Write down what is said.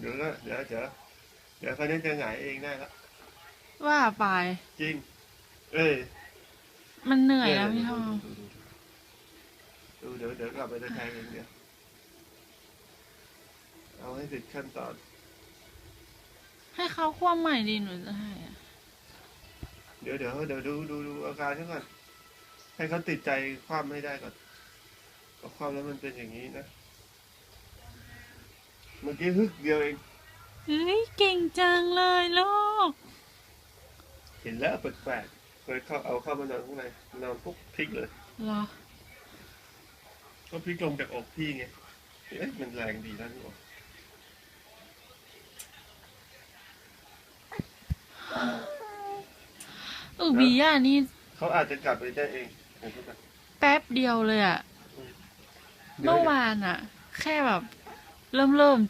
เดี๋ยวก็เดี๋ยวเดี๋ยวเดี๋ยวเขาเนี่ยจะหงายเองได้ละว่าไป จริง เอ้ยมันเหนื่อยนะพี่ทดูองดูดูดูเดี๋ยวเดี๋ยวกลับไปตะแคงเองเดียวเอาให้ติดขั้นตอน ให้เขาคว่ำใหม่ดีหนูจะให้อะเดี๋ยวเดี๋ยวเดี๋ยวดูดูดูอาการเขาก่อนให้เขาติดใจความไม่ได้ก่อนก็ความแล้วมันเป็นอย่างนี้นะเมื่อกี้ฮึกเดียวเองเฮ้ยเก่งจังเลยลูก เห็นแล้วแปลกๆเคยเข้าเอาเข้ามานอนข้างในนอนปุ๊บพลิกเลยเหรอก็พลิกลงจากอกพี่ไงเอ๊ะมันแรงดีแล้วนี่หว่าอือบีย่านี่เขาอาจจะกลับไปได้เองเดี๋ยวเขาจะแป๊บเดียวเลยอะเดี๋ยวเมื่อวานอะแค่แบบ เริ่มเริ่มจะ